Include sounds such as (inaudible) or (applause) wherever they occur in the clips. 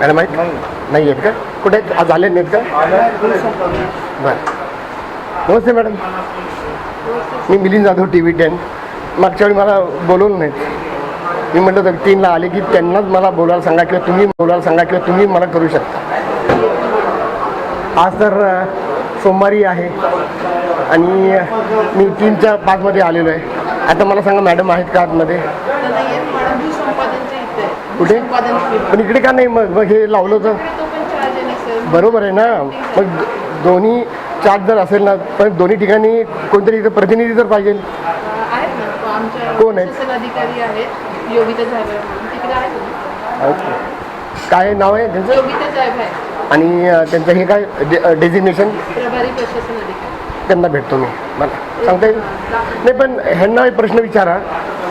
Madam आहेत नाही आहेत का? कुठे? आहेत? आज आले नाहीत का? बरं. नमस्ते मॅडम. मी Milind Jadhav T V ten. मागच्या वेळी मला बोलवलं नाहीत. मी म्हटलं तर तीनला आले की त्यांनाच मला बोलायला सांगा किंवा तुम्ही बोलायला सांगा किंवा तुम्ही मला करू शकता. आज तर सोमवारी आहे आणि मी तीनच्या पाचमध्ये आलेलो आहे. आता मला सांगा मॅडम आहेत का आतमध्ये? कुठे? पण इकडे का नाही? मग मग हे लावलं तर? बरोबर आहे ना. मग दोन्ही चार्ज जर असेल ना पण दोन्ही ठिकाणी कोणतरी इथं प्रतिनिधी तर पाहिजे. कोण ओके. काय नाव आहे? त्यांचं? आणि त्यांचं हे काय डेझिग्नेशन प्रभारी प्रशासन अधिकारी. त्यांना भेटतो मी मला. सांगता येईल नाही पण ह्यांना एक प्रश्न विचारा.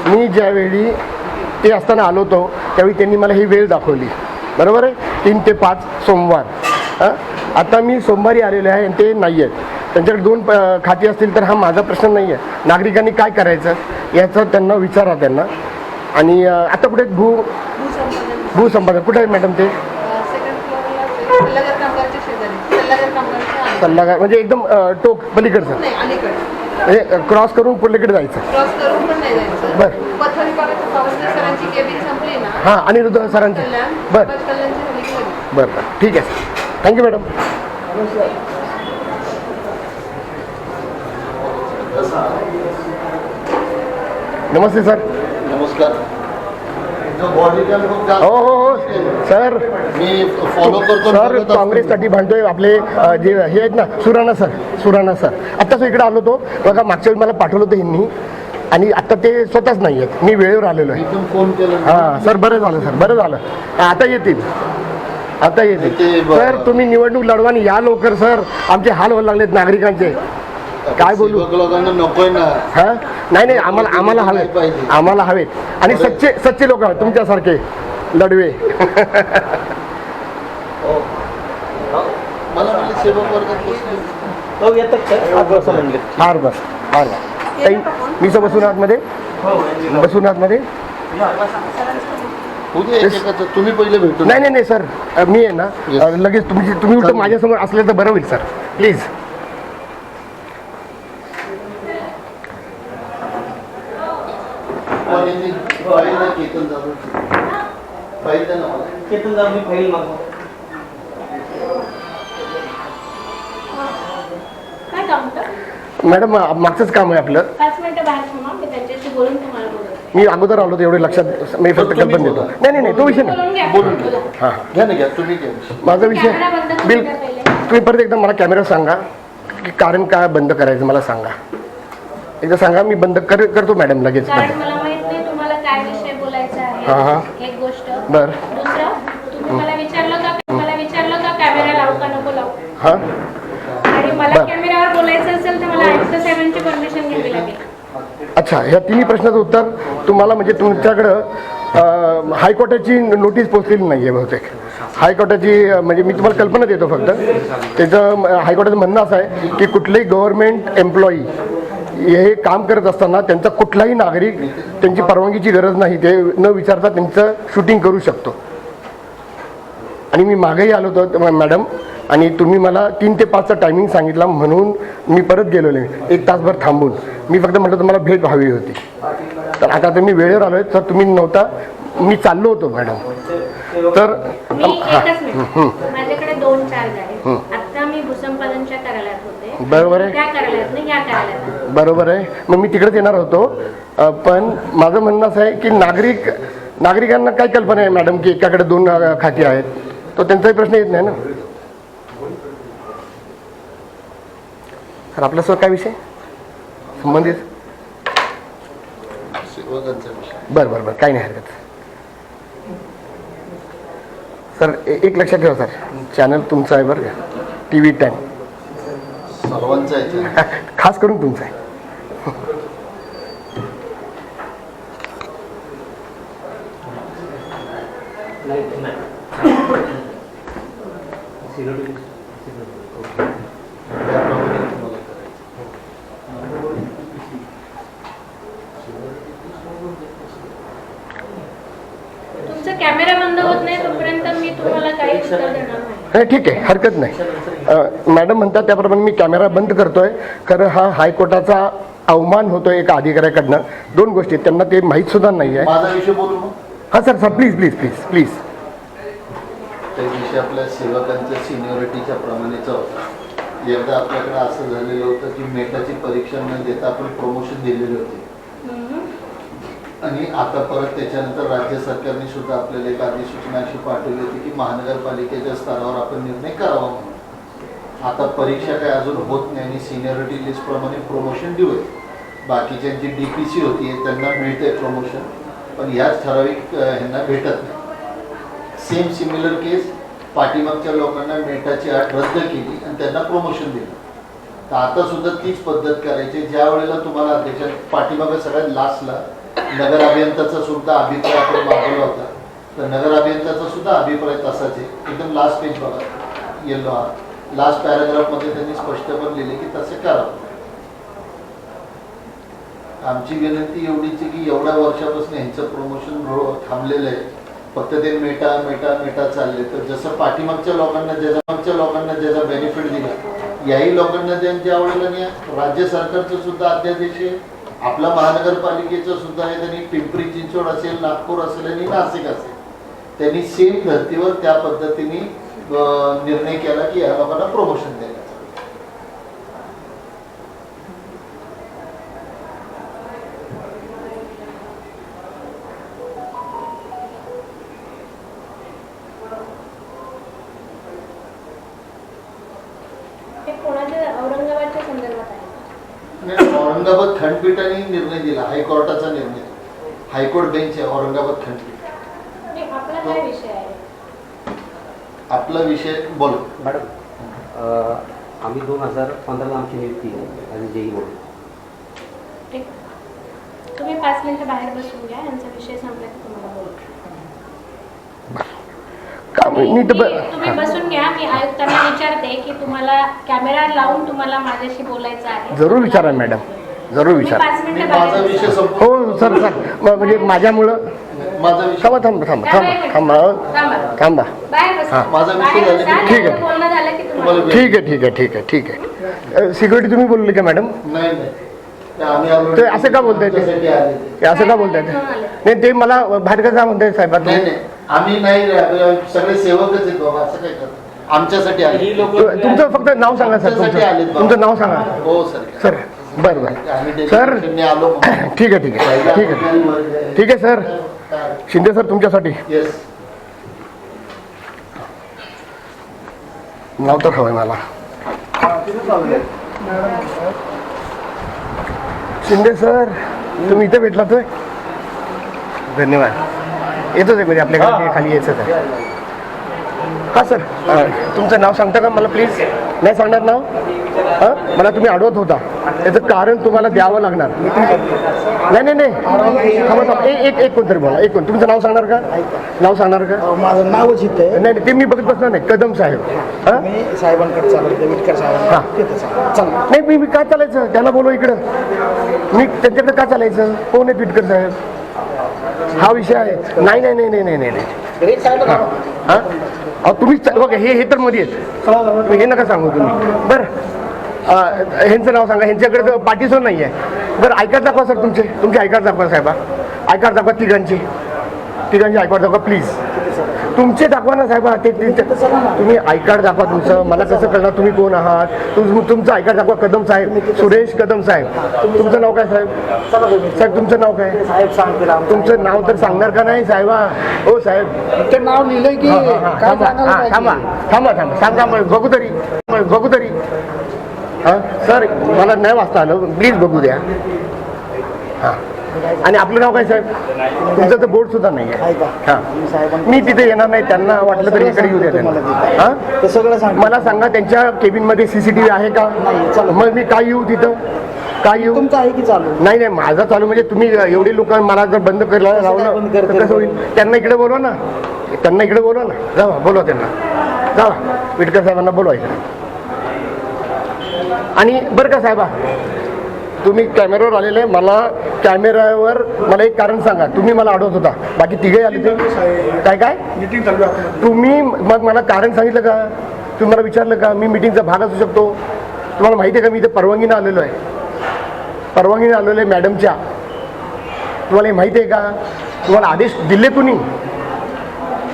मी ज्यावेळी ते असताना आलो होतो त्यावेळी त्यांनी मला ही वेळ दाखवली. बरोबर आहे? तीन ते पाच सोमवार. हां आता मी सोमवारी आलेलो आहे आणि ते नाही आहेत. त्यांच्याकडे दोन प- खाती असतील तर हा माझा प्रश्न नाही आहे. नागरिकांनी काय करायचं याचा त्यांना विचारा त्यांना. आणि आता कुठे? भू? भूसंपादन कुठे आहे मॅडम ते? सल्लागार कामगारच्या शेजारी. सल्लागार कामगारच्या अलीकडे. सल्लागार म्हणजे एकदम अ, टोक पलीकडचं. नाही अलीकडे म्हणजे क्रॉस करून पलीकडे जायचं. क्रॉस करून पण नाही जायचं. बरं. पथक विभागाच्या पावसाळ्यात सरांची केबिन संपली ना हां अनिरुद्ध सरांचे. कल्याण बरं. कल्याणची बरं बरं. ठीक आहे. थँक्यू मॅडम नमस्ते सर. नमस्कार जो बॉडी कॅम खूप जास्त हो हो हो. सर. मी फॉलो करतो सर. काँग्रेससाठी भांडतोय आपले जे हे आहेत ना सुराणा सर सुराणा सर. आत्ताच इकडे आलो होतो. बघा मागच्या वेळी मला पाठवलं होतं ह्यांनी आणि आता ते स्वतःच नाही आहेत. मी वेळेवर आलेलो आहे. फोन केला. हां सर बरं झालं सर बरं झालं. आता येतील. आता येतील. सर तुम्ही निवडणूक लढवा आणि या लवकर सर. आमचे हाल व्हायला लागलेत नागरिकांचे. काय बोलू? लोकांना नकोय ना. हा? नाही नाही आम्हाला आम्हाला हवे. आम्हाला हवेत. आणि सच्चे सच्चे लोक हवेत तुमच्यासारखे. लढवे. हो. म्हणले. फार बस फार बस ताई मी सर बसून आतमध्ये बसून आतमध्ये तुम्ही पहिले भेटून नाही नाही नाही सर. मी आहे ना. लगेच तुम्ही तुम्ही उलट. माझ्यासमोर असले तर बरं होईल सर. प्लीज. केतन. फाईल द्या ना मला. फाईल काय काम मॅडम मागचंच काम आहे आपलं. पाच मिनिटं बाहेर थांबा मी त्यांच्याशी बोलून तुम्हाला बोलवते. मी अगोदर आलो तर एवढे लक्षात मी फक्त कल्पना देतो. नाही नाही नाही तो विषय नाही. बोलून घ्या. बोलून घ्या. हां. घ्या ना घ्या. तुम्ही घ्या. माझा विषय कॅमेरा बंद करून बिल द्या पहिले. तुम्ही परत एकदा मला कॅमेरा सांगा की कारण काय बंद करायचं मला सांगा. एकदा सांगा मी बंद कर करतो मॅडम लगेच. कारण मला माहीत नाही तुम्हाला काय विषय बोलायचा हा, हा. आहे एक गोष्ट. बर. दुसरं तुम्ही मला विचारलं का मला विचारलं का कॅमेरा लावू का नको लावू? हां. आणि मला बर. कॅमेरावर बोलायचं असेल तर मला आयुक्त साहेबांची परमिशन घ्यावी लागेल. अच्छा ह्या तिन्ही प्रश्नाचं उत्तर तुम्हाला म्हणजे तुमच्याकडं अं, हायकोर्टाची नोटीस पोचलेली नाही आहे बहुतेक. हायकोर्टाची अं, म्हणजे मी तुम्हाला कल्पना देतो फक्त. त्याचं अं, हायकोर्टाचं म्हणणं असं आहे की कुठलेही गव्हर्नमेंट एम्प्लॉई हे काम करत असताना त्यांचा कुठलाही नागरिक त्यांची परवानगीची गरज नाही. ते न विचारता त्यांचं शूटिंग करू शकतो. आणि मी मागेही आलो होतो मॅडम. आणि तुम्ही मला तीन ते पाचचा टायमिंग सांगितला म्हणून मी परत गेलो नाही एक तासभर थांबून. मी फक्त म्हटलं तुम्हाला भेट व्हावी होती. तर आता तर मी वेळेवर आलो आहे तर तुम्ही नव्हता. मी चाललो होतो मॅडम. तर मी हां एकच मिनिट माझ्याकडे दोन चार्ज आहेत आता मी भूसंपादनच्या कार्यालयात होते बरोबर आहे? त्या कार्यालयात नाही या कार्यालयात. बरोबर आहे. मग मी तिकडेच येणार होतो. अ, पण माझं म्हणणं असं आहे की नागरिक नागरिकांना काय कल्पना आहे मॅडम की एकाकडे दोन अ, खाती आहेत? तो त्यांचाही प्रश्न येत नाही ना? सर आपल्यासोबत काय विषय? संबंधित? बरं बरं बरं. काही नाही हरकत. सर ए- एक लक्षात ठेवा सर. चॅनल तुमचं आहे बरं का? टी व्ही टेन सर्वांचा आहे (laughs) खास करून तुमचं आहे. कॅमेरा बंद होत नाही तोपर्यंत मी तुम्हाला काही उत्तर देणार नाही. नाही ठीक आहे हरकत नाही. मॅडम म्हणतात त्याप्रमाणे मी कॅमेरा बंद करतोय खरं हा हायकोर्टाचा अवमान होतोय एका अधिकाऱ्याकडनं. दोन गोष्टी त्यांना ते माहीत सुद्धा नाही आहे माझा विषय बोलू मग? हा sir sir please please please please त्या दिवशी आपल्या सेवकांच्या सिनियरिटीच्या प्रमाणेचा होता. एकदा आपल्याकडे असं झालेलं होतं की मेटाची परीक्षा न देता आपण प्रमोशन दिलेले होते. आणि आता परत त्याच्यानंतर राज्य सरकारने सुद्धा आपल्याला एक अधिसूचना अशी पाठवली होती की महानगरपालिकेच्या स्तरावर आपण निर्णय करावा म्हणून. आता परीक्षा काय अजून होत नाही आणि सिनियरिटी लिस्ट प्रमाणे प्रमोशन देऊ बाकीच्यांची डी पी सी होती त्यांना मिळते प्रमोशन पण ह्याच ठराविक ह्यांना भेटत नाही. सेम सिमिलर केस पाठीमागच्या लोकांना मेटाची अट रद्द केली आणि त्यांना प्रमोशन दिलं. तर आता सुद्धा तीच पद्धत करायची ज्या वेळेला तुम्हाला अध्यक्ष पाठीमागं सगळ्यात लास्टला नगर अभियंताचा सुद्धा अभिप्राय आपण मागवला होता तर नगर अभियंताचा सुद्धा अभिप्राय तसाच आहे. एकदम लास्ट पेज बघा. येलो हा. लास्ट पॅराग्राफमध्ये त्यांनी स्पष्ट पण लिहिले की तसे करावं आमची विनंती एवढीच आहे की एवढ्या वर्षापासून ह्यांचं प्रमोशन थांबलेलं आहे. फक्त ते मेटा मेटा मेटा चालले. तर जसं पाठीमागच्या लोकांना ज्याचा मागच्या लोकांना ज्याचा बेनिफिट दिला याही लोकांना त्यांच्या आवडेल आणि राज्य सरकारचं सुद्धा अध्यादेश आहे. आपला महानगरपालिकेचं सुद्धा आहे. त्यांनी पिंपरी चिंचवड असेल नागपूर असेल आणि नाशिक असेल. त्यांनी सेम धर्तीवर त्या पद्धतीने निर्णय केला की या लोकांना प्रमोशन आणि औरंगाबाद खंडपीठाने निर्णय दिला हायकोर्टाचा निर्णय. हायकोर्ट बेंच आहे औरंगाबाद खंडपीठ आणि आपला काय विषय आहे आपला विषय बोल. मॅडम अ, आम्ही दोन हजार पंधराला आमची नियुक्ती आहे आणि जेई म्हणून. ठीक. तुम्ही पाच मिनिटं बाहेर बसून घ्या यांचा विषय संपला की तुम्हाला बोलू. तुम्ही बसून घ्या मी आयुक्तांना विचारते की तुम्हाला कॅमेरा लावून तुम्हाला माझ्याशी बोलायचं आहे. जरूर विचारा मॅडम. जरूर विचारा मी माझा विषय. संप हो सर सर म- म्हणजे माझ्यामुळं माझा विषय थांबा थांबा थांबा थांबा थांबा थांबा. थांबा बाहेर बसा. हा. माझा विषय बाहेर झाला की बसा. ठीक आहे. माझं बोलणं झालं की तुम्हाला तुम्हाला ठीक आहे ठीक आहे ठीक आहे ठीक आहे सिक्युरिटी तुम्ही बोलले का मॅडम नाही नाही ते आम्ही आलो ते असं का बोलताय ते? आले ते. ते असं का बोलताय ते? नाही ते मला बाहेर का जा म्हणताय साहेब नाही नाही आम्ही नाही रे, सगळे सेवकच आहेत बाबा असं काय करतो आमच्यासाठी आले ही लोक तु- तुमचं फक्त नाव सांगा सर तुमचं. तुमचं नाव सांगा हो सर सर बरं बरं. सर (coughs) ठीक आहे ठीक आहे. ठीक आहे. ठीक आहे सर. शिंदे सर तुमच्यासाठी. येस नाव तर हवंय मला. शिंदे सर तुम्ही इथे भेटलात होय? धन्यवाद. येतोच आहे म्हणजे आपल्याकडे खाली यायचं आहे हा सर. तुमचं नाव सांगता का मला प्लीज? नाही सांगणार नाव? हां? मला तुम्ही अडवत होता. त्याचं कारण तुम्हाला द्यावं लागणार. नाही नाही नाही. एक एक कोणतरी बोला एक कोण तुमचं नाव सांगणार का? नाव सांगणार का? माझं नावच इथे आहे. नाही नाही, ते मी बघत बसणार नाही. कदम साहेब. हां. साहेबांकडे नाही मी मी का चालायचं? त्याला बोलव इकडं. मी त्यांच्याकडे का चालायचं? कोण आहे पिटकर साहेब? हा विषय आहे. नाही नाही नाही नाही नाही नाही. हा. तुम्हीच बघा हे हे तर मध्ये हे नका सांगू तुम्ही. बरं. ह्यांचं नाव सांगा. ह्यांच्याकडे तर पाठीसोन नाही आहे बरं ऐकत दाखवा सर तुमचे. तुमचे ऐकत दाखवा साहेबा. ऐकत दाखवा तिघांची. तिघांची ऐकत दाखवा प्लीज तुमचे दाखवा ना साहेबा. ते तुम्ही आयकार्ड दाखवा तुमचं. मला कसं कळणार तुम्ही कोण आहात? तुम तुमचं आयकार्ड दाखवा कदम साहेब. सुरेश कदम साहेब. तुमचं नाव काय साहेब? साहेब तुमचं नाव काय? साहेब. तुमचं नाव तर सांगणार का नाही साहेबा? हो साहेब. ते नाव लिहिलंय की थांबा? थांबा. थांबा थांबा. सांगा बघू तरी. बघू तरी. हा? सर मला नाही वाचता आलं. प्लीज बघू द्या. हां. आणि आपलं नाव काय साहेब? तुमचं तर बोर्ड सुद्धा नाही आहे हां. मी तिथे येणार नाही. त्यांना वाटलं तरी इकडे येऊ द्या हां? सगळं मला सांगा त्यांच्या केबिनमध्ये सी सी टी व्ही आहे का. मग मी काय येऊ तिथं? काय येऊ? तुमचं आहे की चालू? नाही नाही माझा चालू. म्हणजे तुम्ही एवढे लोक मला जर बंद करायला लावलं तर करतील? कसं होईल? त्यांना इकडे बोलवा ना. त्यांना इकडे बोलवा ना. जावा बोलवा त्यांना. जावा. विटकर साहेबांना बोलवा इकडे आणि बरं का साहेबा तुम्ही कॅमेऱ्यावर आलेले मला कॅमेऱ्यावर मला एक कारण सांगा. तुम्ही मला अडवत होता. बाकी तिघे आले ते. काय काय. तुम्ही मग मला कारण सांगितलं का? तुम्ही मला विचारलं का? मी मिटिंगचा भाग असू शकतो. तुम्हाला माहिती आहे का? मी इथे परवानगीनं आलेलो आहे. परवानगीनं आलेलो आहे मॅडमच्या तुम्हाला हे माहिती आहे का? तुम्हाला आदेश दिले कुणी?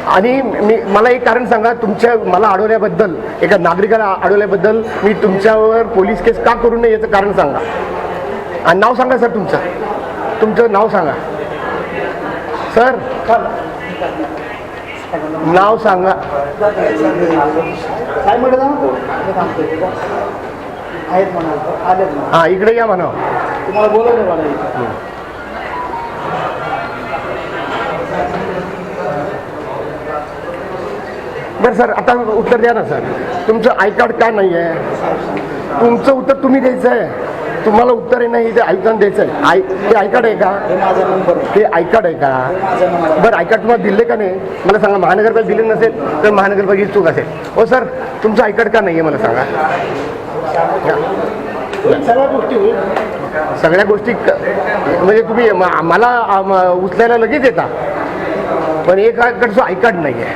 आणि मी मला एक कारण सांगा तुमच्या मला अडवल्याबद्दल एका नागरिकाला अडवल्याबद्दल मी तुमच्यावर पोलीस केस का करू नये याचं कारण सांगा. आणि नाव सांगा सर तुमचं. तुमचं नाव सांगा. सर. नाव सांगा. काय म्हणत हां इकडे या म्हणा तुम्हाला बोलवलं मला बरं सर आता उत्तर द्या ना सर. तुमचं आय कार्ड का नाही आहे? तुमचं उत्तर तुम्ही द्यायचं आहे. तुम्हाला उत्तर आहे नाही ते आयुक्तांना द्यायचं आहे. आय ते आय कार्ड आहे का? हे माझा नंबर आहे. ते आय कार्ड आहे का. बरं आय कार्ड तुम्हाला दिले का नाही? मला सांगा महानगरपालिका दिले नसेल तर महानगरपालिकेची चूक असेल. हो सर तुमचं आय कार्ड का नाही आहे मला सांगा? सगळ्या गोष्टी सगळ्या गोष्टी म्हणजे तुम्ही मला उचलायला लगेच येता. पण एक कडचं आय कार्ड नाही आहे.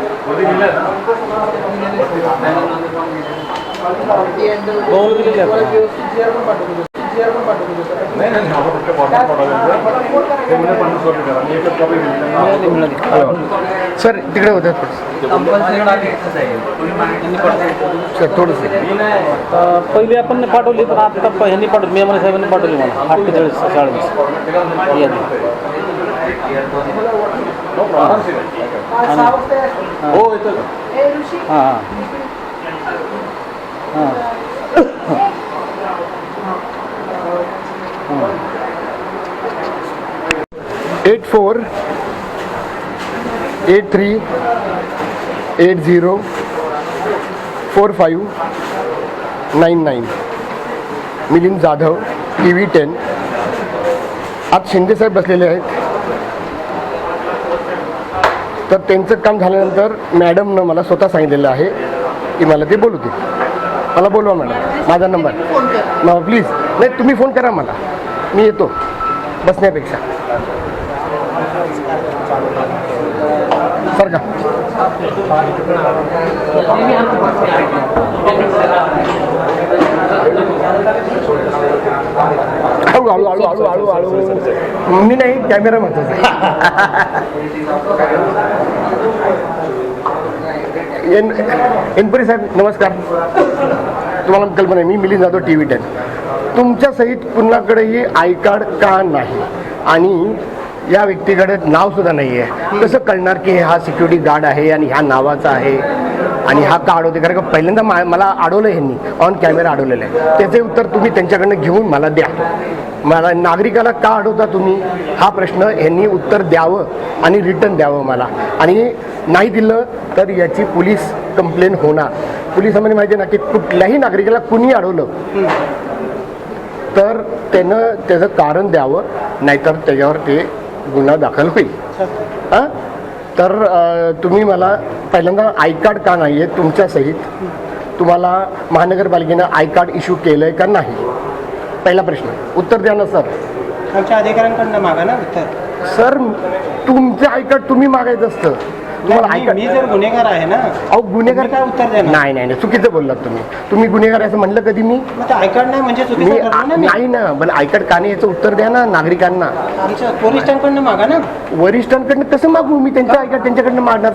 सर तिकडे होत्या सर थोडंसं अं, पहिली आपण पाठवली पण आता ह्यांनी पाठवली मी साहेबांनी पाठवली मला अठ्ठेचाळीस चाळीस. यादी हाँ हाँ हाँ eight four eight three eight zero four five nine nine Milind Jadhav T V ten. आज शिंदेसाहेब बसलेले आहेत. तर त्यांचं काम झाल्यानंतर मॅडमनं मला स्वतः सांगितलेलं आहे की मला ते बोलू दे. मला बोलवा मॅडम. माझा नंबर. मग प्लीज नाही तुम्ही फोन करा मला. मी येतो बसण्यापेक्षा. सर का? हळू हळू हळू हळू हळू हळू. मी नाही कॅमेरा म्हणतो एन एनपुरी साहेब नमस्कार. तुम्हाला कल्पना आहे मी Milind Jadhav T V ten तुमच्या सहित कुणाकडेही आय कार्ड का नाही? आणि या व्यक्तीकडे नाव सुद्धा नाही आहे कसं कळणार की हा सिक्युरिटी गार्ड आहे आणि ह्या नावाचा आहे? आणि हा का अडवते? कारण का पहिल्यांदा मला अडवलं ह्यांनी. ऑन कॅमेरा अडवलेलं आहे. त्याचे उत्तर तुम्ही त्यांच्याकडनं घेऊन मला द्या. मला नागरिकाला का अडवता तुम्ही? हा प्रश्न यांनी उत्तर द्यावं आणि रिटर्न द्यावं मला. आणि नाही दिलं तर याची पोलीस कंप्लेन होणार. पोलिसांमध्ये माहिती आहे ना की कुठल्याही नागरिकाला कुणी अडवलं तर त्यानं त्याचं कारण द्यावं नाहीतर त्याच्यावर ते गुन्हा दाखल होईल. हां? तर तुम्ही मला पहिल्यांदा आय कार्ड का नाही आहे तुमच्या सहित? तुम्हाला महानगरपालिकेनं आय कार्ड इश्यू केलं आहे का नाही? पहिला प्रश्न. उत्तर द्या ना सर. आमच्या अधिकाऱ्यांकडनं मागा ना उत्तर. सर तुमचं आय कार्ड तुम्ही मागायचं असतं. तुम्हाला मी- ऐका मी जर गुन्हेगार आहे ना अहो गुन्हेगार काय उत्तर देणार? नाही नाही नाही चुकीचं बोललात तुम्ही. तुम्ही गुन्हेगार आहे असं म्हणलं कधी मी? मग ते आयकार्ड नाही म्हणजे मी चुकीचं ठरलं ना मी. नाही ना पण ऐकत का नाही याचं उत्तर द्या ना नागरिकांना. आमच्या वरिष्ठांकडनं मागा ना. वरिष्ठांकडनं कसं मागू? मी त्यांचं ऐकत त्यांच्याकडनं मागणार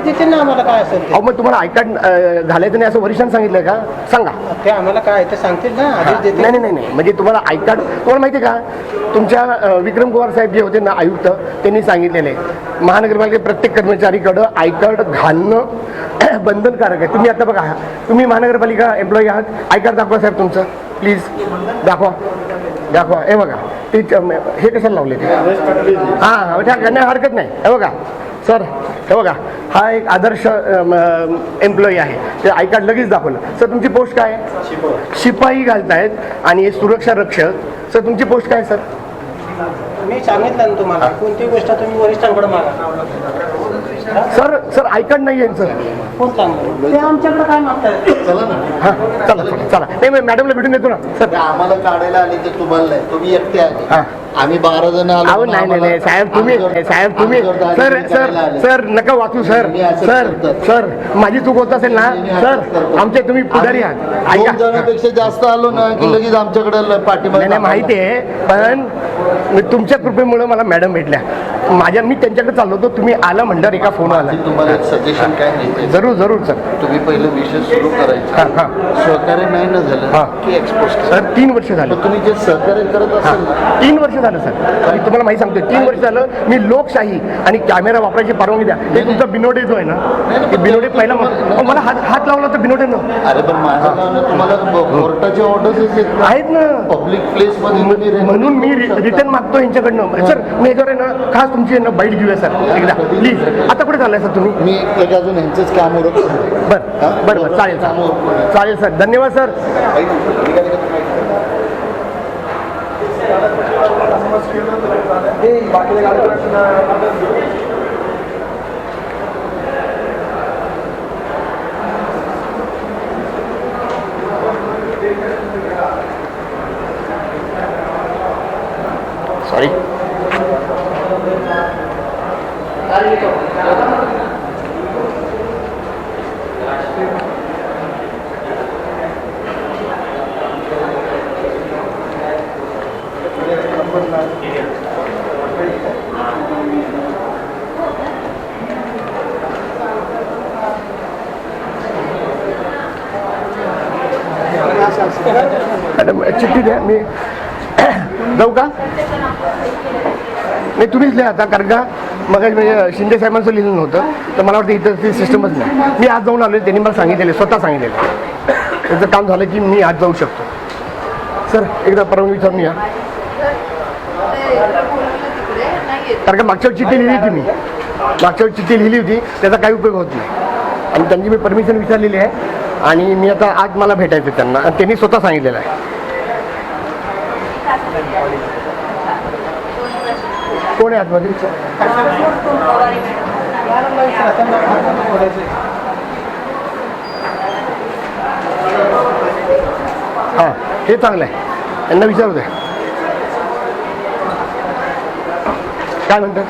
ते साहेब ना आम्हाला काय असेल ते. अहो मग तुम्हाला ऐकत घालायचं नाही असं वरिष्ठांनी सांगितलं का? सांगा. ते आम्हाला काय ते सांगतील ना नाही नाही नाही नाही. म्हणजे तुम्हाला कार्ड तुम्हाला माहिती आहे का? तुमच्या अ, विक्रम कुमार साहेब जे होते ना आयुक्त त्यांनी सांगितलेले महानगरपालिकेत प्रत्येक कर्मचारीकडं आय कार्ड घालणं (clears throat) बंधनकारक आहे. तुम्ही आता बघा तुम्ही महानगरपालिका एम्प्लॉई आहात. आय कार्ड दाखवा साहेब तुमचं. प्लीज दाखवा. दाखवा. हे बघा. ते हे कशाला लावले ते? हां त्या नाही हरकत नाही. हे बघा. सर हे बघा. हा एक आदर्श एम्प्लॉई आहे. ते आय कार्ड लगेच दाखवलं. सर तुमची पोस्ट काय आहे? शिपाई घालतायत आणि हे सुरक्षा रक्षक. सर तुमची पोस्ट काय सर? मी सांगितलं ना तुम्हाला कोणती गोष्ट तुम्ही वरिष्ठांकडे मागा. सर सर कार्ड नाही आहे सर कोण सांगणार ते आमच्याकडे काय मागताय? चला ना. हां चला चला चला. नाही मी मॅडमला भेटून देतो ना. सर. आम्हाला काढायला आले ते तुम्हाला नाही. तुम्ही एकटे आले. हां. आम्ही बारा जण आलो नाही नाही नाही साहेब तुम्ही साहेब तुम्ही सर सर सर नका वाचू सर. सर सर माझी चूक होत असेल ना? सर आमचे तुम्ही पुढारी आहात. ऐका. दोन जणांपेक्षा जास्त आलो ना की लगेच आमच्याकडे पाठिंबा नाही नाही माहिती आहे पण मी तुमच्या कृपेमुळे मला मॅडम भेटल्या. माझ्या मी त्यांच्याकडे चाललो होतो तुम्ही आला म्हणल्यावर एका फोन आला. तुम्हाला सजेशन काय माहिती जरूर जरूर सर तुम्ही पहिलं विषय सुरू करायचा. हां सहकार्य नाही ना हां. झालं की सर तीन वर्ष झालं. तुम्ही जे सहकार्य करत असाल तीन वर्ष झालं सर मी तुम्हाला माहिती सांगतो तीन वर्ष झालं मी लोकशाही आणि कॅमेरा वापरायची परवानगी द्या. हे तुमचा बिनोडे जो आहे ना ते बिनोडे पहिला मला हात हात लावला तर बिनोडे न अरे पण माझं तुम्हाला कोर्टाचे ऑर्डर्स आहेत ना? पब्लिक प्लेस म्हणून मी रिटर्न मागतो यांच्याकडनं. सर मी ना खास तुमची ना बाईट घेऊया सर एकदा. प्लीज आता कुठे चाललाय सर तुम्ही? मी एक अजून ह्यांचंच काम उरत बरं. बरं बरं. चालेल सर चालेल. सर धन्यवाद सर सॉरी मॅडम चिठ्ठी द्या मी (coughs) जाऊ का? नाही तुम्हीच लिहा आता कारण का? मग म्हणजे शिंदे साहेबांचं लिहिलं नव्हतं तर मला वाटतं इथं ती सिस्टमच नाही. मी आज जाऊन आलो त्यांनी मला सांगितलेलं स्वतः सांगितलेलं. त्याचं काम झालं की मी आज जाऊ शकतो. सर एकदा परवानगी विचारून या. कारण का मागच्या चिठ्ठी लिहिली होती मी. मागच्या चिठ्ठी लिहिली होती त्याचा काही उपयोग होत नाही. आणि त्यांची मी परमिशन विचारलेली आहे. आणि मी आता आज मला भेटायचं त्यांना. आणि त्यांनी स्वतः सांगितलेलं आहे. कोण आहे आतमध्ये? हां हे चांगलं आहे. यांना विचारू द्या काय म्हणतात?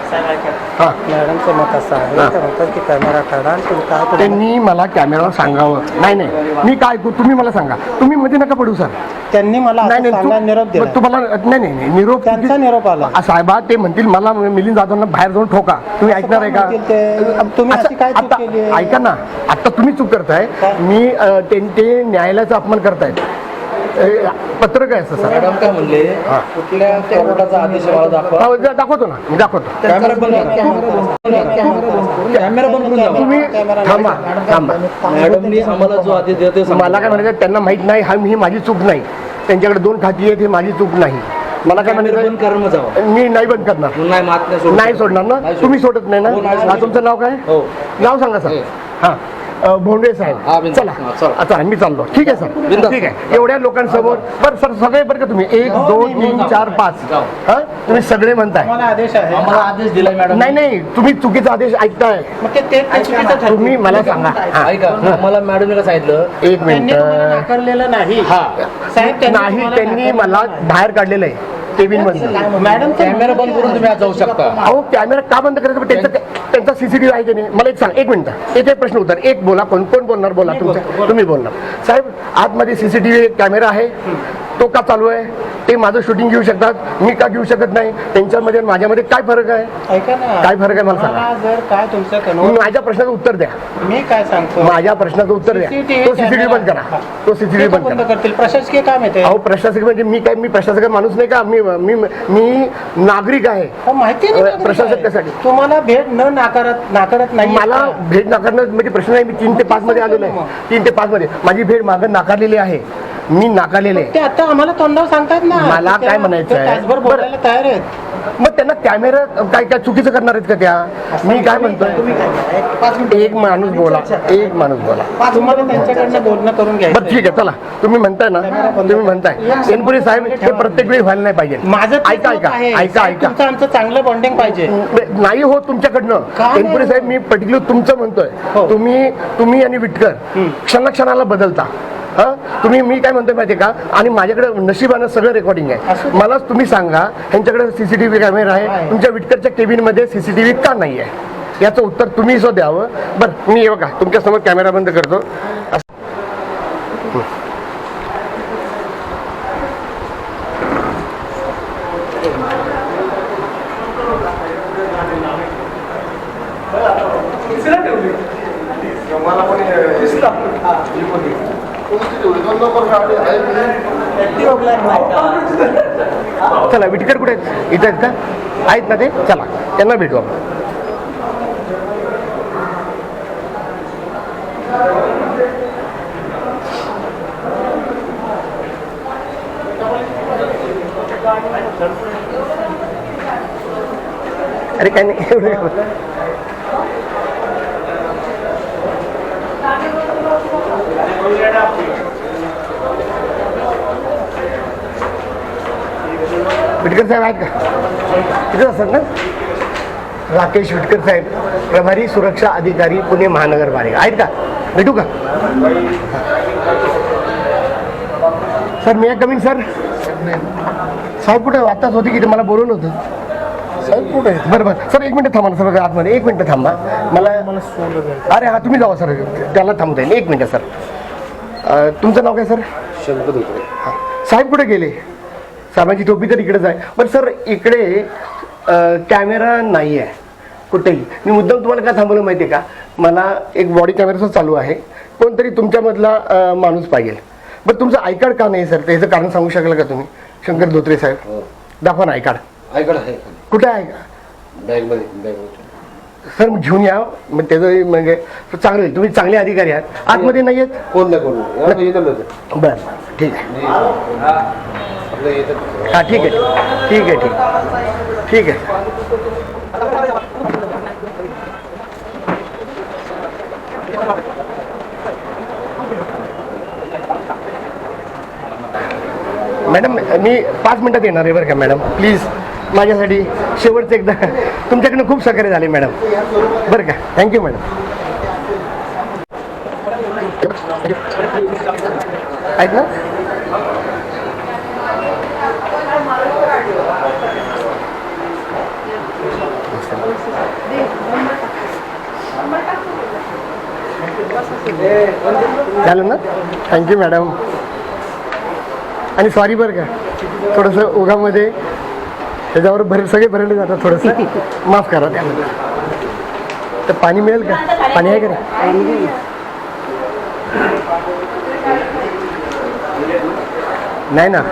हां. मॅडमचं मत असं आहे ते म्हणतात की कॅमेरा काढा आणि तुम्ही काय त्यांनी मला कॅमेरावर सांगावं. नाही नाही. मी काय ऐकू? तुम्ही मला सांगा. तुम्ही मध्ये नका पडू सर त्यांनी मला नाही असं नाही सांगा तू- निरोप दिला मग तुम्हाला नाही नाही नाही, निरोप त्यांचा निरोप आला आ, साहेबा ते म्हणतील मला मिलिंद जाधवांना बाहेर जाऊन ठोका तुम्ही ऐकणार आहे का काय म्हणतील ते? तुम्ही असं- अशी काय चूक आता- केली आहे? ऐका ना आता तुम्ही चूक करताय काय? मी अ, ते ते न्यायालयाचा अपमान करतायत पत्रक आहे सर. मॅडम काय म्हणले. कुठल्या कोर्टाचा आदेश मला दाखवा? हा, दाखवतो ना. मी दाखवतो. कॅमेरा बंद करा. कॅमेरा बंद करून दाखवा. तुम्ही थांबा थांबा. मॅडमनी आम्हाला जो आदेश दिला ते सांगा. मला काय म्हणायचं त्यांना माहीत नाही हा ही माझी चूक नाही. त्यांच्याकडे दोन खाती आहेत ही माझी चूक नाही. मला काय बंद म्हणायचं करून जावा. मी नाही बंद करणार. नाही मात नाही सोडू नाही सोडणार ना? नाही तुम्ही सोडत नाही ना? हो, नाही हा. तुमचं नाव काय? हो. नाव सांगा सर. हां. अ, भोंडे हा, साहेब बिनधास्त. चला. हा, चला. हा, चला मी चाललो. ठीक आहे सर. बिनधास्त. ठीक आहे. एवढ्या लोकांसमोर. बरं सर सगळे बरं का तुम्ही? एक दोन तीन चार पाच. जाऊ. हा? तुम्ही सगळे म्हणताय. आदेश आहे. आम्हाला आदेश दिलाय मॅडम. नाही नाही. तुम्ही चुकीचा आदेश ऐकताय. मग ते ते ते चुकीचं ठरलं. तुम्ही मला सांगा. हा. ऐका आम्हाला मॅडमने काय सांगितलं? एक त्यांनी तुम्हाला मिनिट नाकारलेलं नाही. हा. साहेब त्यांनी नाही तुम्हाला त्यांनी नाकारलेलं मला नाही. बाहेर काढलेलं आहे. केबिन मधनं. मॅडम कॅमेरा बंद करून तुम्ही आज जाऊ शकता. अहो कॅमेरा का बंद करायचं? पण त्यांचा त्यांचा सीसीटीव्ही आहे की नाही? मला एक सांग एक मिनिट. एक एक प्रश्न उत्तर. एक बोला कोण कोण बोलणार? बोला तुमचं तुम्ही बोलणार. साहेब आतमध्ये सीसीटीव्ही कॅमेरा आहे. तो का चालू आहे? ते माझं शूटिंग घेऊ शकतात. मी का घेऊ शकत नाही? त्यांच्यामध्ये माझ्यामध्ये काय फरक आहे? ऐका ना. काय फरक आहे मला सांगा. मला जर काय तुमचं कन्व्हर्ट माझ्या प्रश्नाचं उत्तर द्या. मी काय सांगतो? माझ्या प्रश्नाचं उत्तर द्या. CCTV तो सीसीटीव्ही बंद करा. तो ते सीसीटीव्ही का बंद बंद करा. करतील. प्रशासकीय काम येते अहो प्रशासक म्हणजे मी काय मी प्रशासक माणूस नाही का? मी मी मी नागरिक आहे. माहिती नाही प्रशासक काय? कशासाठी? तुम्हाला भेट न नाकारत नाकारत नाही मला भेट नाकारणं म्हणजे प्रश्न नाही. मी तीन ते पाच मध्ये आलेलो आहे. तीन ते पाच मध्ये. माझी भेट मागं नाकारलेली आहे. मी नाकारलेले ते आता आम्हाला तोंडावर सांगतात ना. मला काय म्हणायचं आहे? तासभर. बोलायला तयार आहेत. मग त्यांना कॅमेरा काय काय चुकीचं करणार आहेत का त्या? मी काय म्हणतोय? एक माणूस बोला एक माणूस बोला. तुम्हाला त्यांच्याकडनं बोलणं करून बरं घ्यायचं ठीक आहे चला. तुम्ही म्हणताय ना तुम्ही म्हणताय. एनपुरी साहेब हे प्रत्येक वेळी व्हायला नाही पाहिजे. माझं तेच ऐका मत ऐका आहे. ऐका साहेब, ऐका. तुमचं आमचं चांगलं बॉन्डिंग पाहिजे. नाही हो तुमच्याकडनं. का नाही एनपुरी साहेब मी पर्टिक्युलर तुमचं म्हणतोय. हो. तुम्ही तुम्ही आणि विटकर क्षणाक्षणाला बदलता. हा? तुम्ही मी काय म्हणतोय माहितीये का? आणि माझ्याकडे नशिबानं सगळं रेकॉर्डिंग आहे. मला तुम्ही सांगा यांच्याकडे सीसीटीव्ही कॅमेरा आहे. तुमच्या विटकरच्या केबिनमध्ये सीसीटीव्ही का नाही आहे याचं उत्तर तुम्ही सो द्यावं. बरं मी बघा तुमच्यासमोर कॅमेरा बंद करतो. चला विटकर कुठे आहेत? इथं आहेत का? आहेत ना ते? चला त्यांना भेटू आपण. अरे काय नाही विटकर साहेब आहेत का? तिथेच असतात ना? राकेश विटकर साहेब प्रभारी सुरक्षा अधिकारी पुणे महानगरपालिका. आहेत का? भेटू का? सर मी कमीन सर साहेब कुठे? आत्ताच होती की ते मला बोलवलं होतं. साहेब कुठे बरं बरं. सर एक मिनिट थांबा ना सर आतमध्ये. एक मिनिट थांबा. मला अरे हा तुम्ही जावा सर. त्याला थांबता येईल. एक मिनिट सर. तुमचं नाव काय सर? हा. साहेब कुठे गेले? साहेबांची टोपी तर इकडेच आहे. पण सर इकडे कॅमेरा नाही आहे कुठेही. मी मुद्दाम तुम्हाला काय थांबवलं माहिती आहे का? मला एक बॉडी कॅमेराच चालू आहे. कोणतरी तुमच्यामधला माणूस पाहिजे. बरं तुमचं आय कार्ड का नाही सर त्याचं कारण सांगू शकाल का तुम्ही? शंकर धोत्रे साहेब. दाखवा ना आय कार्ड आहे. कुठे आहे? का बॅगमध्ये बॅगमध्ये सर मग घेऊन या. मग त्याचं म्हणजे चांगलं होईल तुम्ही चांगले अधिकारी आहात. आतमध्ये नाही आहेत कोण नाही कोण नाही. बरं ठीक आहे. हा ठीक आहे. ठीक आहे ठीक. ठीक आहे. मॅडम मी पाच मिनिटात येणार आहे बरं का मॅडम? प्लीज. माझ्यासाठी शेवटचं एकदा तुमच्याकडनं खूप सहकार्य झाले मॅडम. बरं का? Thank you madam. ऐक ना. झालं ना? थँक्यू मॅडम आणि सॉरी बरं का. थोडंसं ओघामध्ये त्याच्यावर भर सगळे भरले जातात थोडंसं. (laughs) माफ करा त्याबद्दल तर पाणी मिळेल का? पाणी आहे का नाही नाही ना.